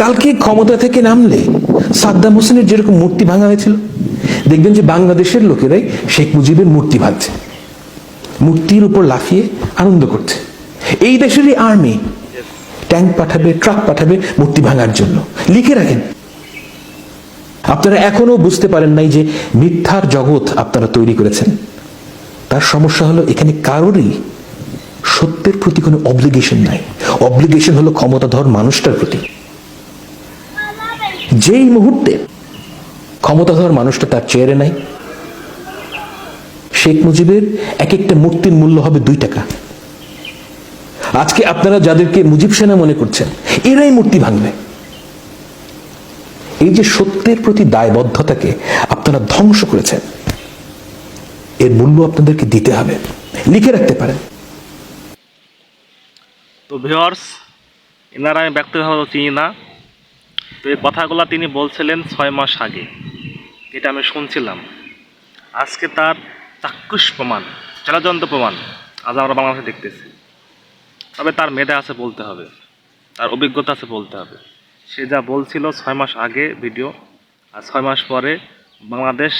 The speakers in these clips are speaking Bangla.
কালকে ক্ষমতা থেকে নামলে সাদ্দাম হোসেনের যেরকম মূর্তি ভাঙা হয়েছিল, দেখবেন যে বাংলাদেশের লোকেরাই শেখ মুজিবের মূর্তি ভাঙছে, মূর্তির উপর লাফিয়ে আনন্দ করছে। এই দেশেরই আর্মি ট্যাঙ্ক পাঠাবে ট্রাক পাঠাবে মূর্তি ভাঙার জন্য। লিখে রাখেন। আপনারা এখনও বুঝতে পারেন নাই যে মিথ্যার জগৎ আপনারা তৈরি করেছেন। তার সমস্যা হলো এখানে কারোরই সত্যের প্রতি কোনো অব্লিগেশন নাই। অব্লিগেশন হলো ক্ষমতাধর মানুষটার প্রতি। যেই মুহূর্তে ক্ষমতাধর মানুষটা তার চেয়ারে নাই, শেখ মুজিবের এক একটা মূর্তির মূল্য হবে দুই টাকা। আজকে আপনারা যাদেরকে মুজিব সেনা মনে করছেন, এরাই মূর্তি ভাঙবে। এই যে সত্যের প্রতি দায়বদ্ধতাকে আপনারা ধ্বংস করেছেন, এর মূল্য আপনাদেরকে দিতে হবে। লিখে রাখতে পারেন। তো ভিওয়ার্স এনারা আমি ব্যক্তিগতভাবে চিনি না। তো এই কথাগুলো তিনি বলছিলেন ছয় মাস আগে। এটা আমি শুনছিলাম। আজকে তার চাক্ষুষ প্রমাণ চলাযন্ত্র প্রমাণ আজ আমরা বাংলাদেশে দেখতেছি। তবে তার মেধা আছে বলতে হবে, তার অভিজ্ঞতা আছে বলতে হবে। সে যা বলছিল ছয় মাস আগে ভিডিও, আর ছয় মাস পরে বাংলাদেশ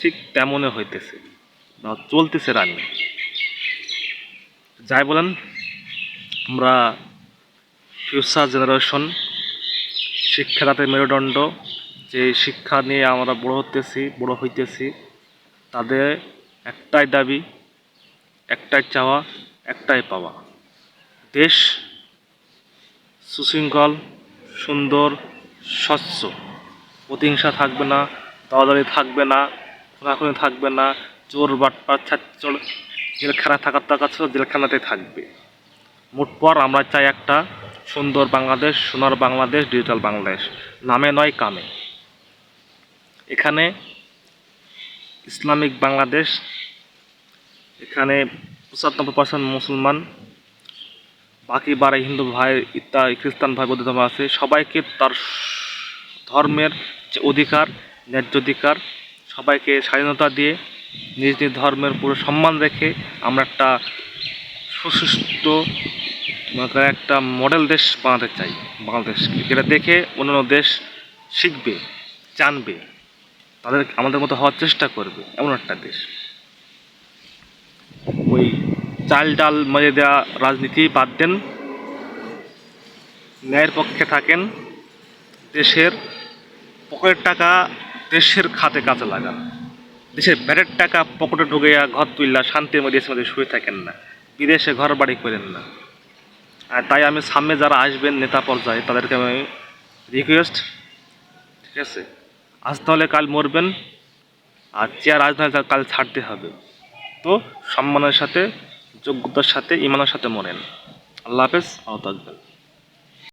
ঠিক তেমনই হইতেছে বা চলতেছে রানি। যাই বলেন, আমরা ফিউচার জেনারেশন শিক্ষাটাতে মেরুদণ্ড, যে শিক্ষা নিয়ে আমরা বড় হতেছি বড় হইতেছি, তাদের একটাই দাবি, একটাই চাওয়া, একটাই পাওয়া। দেশ সুশৃঙ্খল, সুন্দর, স্বচ্ছ। প্রতিহিংসা থাকবে না, দলাদলি থাকবে না, খোনাখুনি থাকবে না চোর বাটপার ছাত্র জেলখানা থাকার টাকা ছিল জেলখানাতে থাকবে। মোট পর আমরা চাই একটা সুন্দর বাংলাদেশ, সোনার বাংলাদেশ ডিজিটাল বাংলাদেশ। নামে নয়, কামে। এখানে ইসলামিক বাংলাদেশ, এখানে পঁচাত্তর পার্সেন্ট মুসলমান, বাকি বারে হিন্দু ভাই ইত্যাদি খ্রিস্টান ভাই, বৌদ্ধ আছে। সবাইকে তার ধর্মের যে অধিকার, ন্যায্য অধিকার, সবাইকে স্বাধীনতা দিয়ে নিজ নিজ ধর্মের পুরো সম্মান রেখে আমরা একটা সুশিষ্ট মনে একটা মডেল দেশ বানাতে চাই বাংলাদেশকে যেটা দেখে অন্যান্য দেশ শিখবে, জানবে, তাদের আমাদের মতো হওয়ার চেষ্টা করবে, এমন একটা দেশ। ওই চাল ডাল মেরে দেওয়া রাজনীতি বাদ দেন, ন্যায়ের পক্ষে থাকেন, দেশের পকেটের টাকা দেশের খাতে কাজে লাগান। দেশের ব্যাটের টাকা পকেটে ঢুকে ঘর তুললা শান্তির মধ্যে শুয়ে থাকেন না। বিদেশে ঘর বাড়ি করেন না। আর তাই আমি সামনে যারা আসবেন নেতা পর্যায়ে, তাদেরকে আমি রিকোয়েস্ট ঠিক আছে? আজ তাহলে কাল মরবেন, আর চেয়ার আজ কাল ছাড়তে হবে। তো সম্মানের সাথে, যোগ্যতার সাথে, ইমানের সাথে মরেন। আল্লাহ হাফেজ আহত থাকবেন।